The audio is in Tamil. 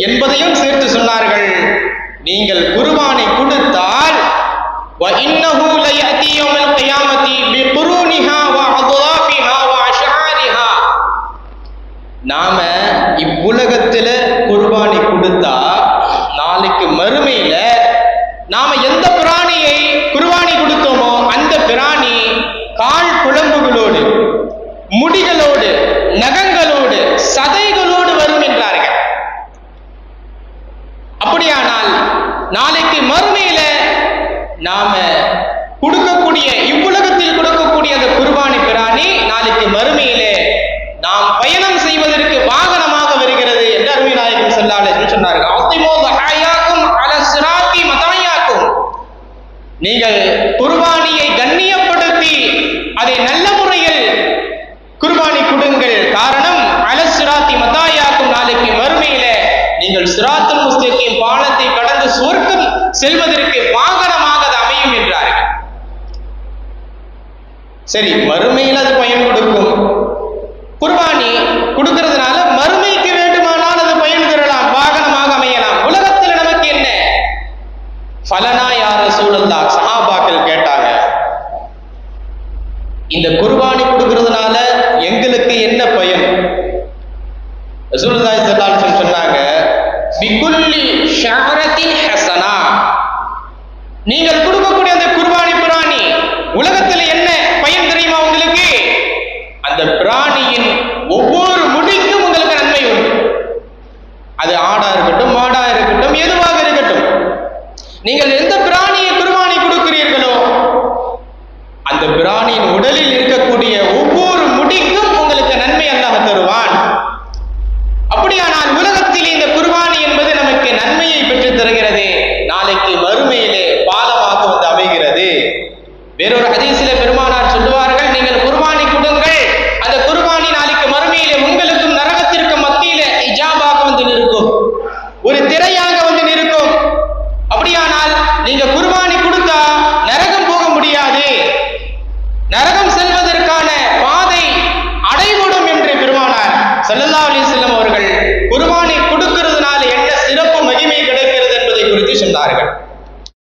என்பதையும் சேர்த்து சொன்னார்கள். நீங்கள் குருபானை கொடுத்தால் وَإِنَّهُ لَيَأْتِي يَوْمَ الْقِيَامَةِ بِقُرُونِهَا وَأَضْرَابِهَا وَأَشْعَارِهَا. நாம இவ்வுலகத்தில் குர்பானி கொடுத்தா நாளைக்கு மறுமையில நாம எந்த நாம கொடுக்கக்கூடிய இவ்வுலகத்தில் கொடுக்கக்கூடிய அந்த குர்பானி பிராணி நாளைக்கு மறுமையிலே நாம் பயணம் செய்வதற்கு வாகனமாக வருகிறது என்று அருமை நாயகம் சொல்லாளர்கள் சொன்னார்கள். நீங்கள் குர்பானியை கண்ணியப்படுத்தி அதை நல்ல முறையில் குர்பானி கொடுங்கள். காரணம் அல சிராத்தி மதாயாக்கும் நாளைக்கு மறுமையில நீங்கள் சிராத்துல் முஸ்தகிம் பாலத்தை கடந்து சொர்க்கம் செல்வதற்கு வாகனமாக அது என்றார்கள். சரி மறுமையில் அது பயன் கொடுக்கும். குர்பானி கொடுக்கிறதுனால மறுமைக்கு வேண்டுமானால் அது பயன் பெறலாம். வாகனமாக அமையலாம். உலகத்தில் நமக்கு என்ன? பலனா யார சூழல்லா சஹாபாக்கள் கேட்டாங்க. இந்த குர்பானி கொடுக்கிறதுனால எங்களுக்கு என்ன பயன்? ரசூலுல்லாஹி ஸல்லல்லாஹு சொன்னாங்க பிகுல்லி ஷஹரத்தின் ஹஸனா. நீங்கள் கொடுக்கக்கூடிய அந்த குர்பானி பிராணி உலகத்தில் என்ன பயன் தெரியுமா உங்களுக்கு அந்த பிராணியின் ஒவ்வொரு முடிக்கும் உங்களுக்கு நன்மை உண்டு. அது ஆடா இருக்கட்டும் மாடா இருக்கட்டும் எதுவாக இருக்கட்டும். நீங்கள் எந்த பிராணியை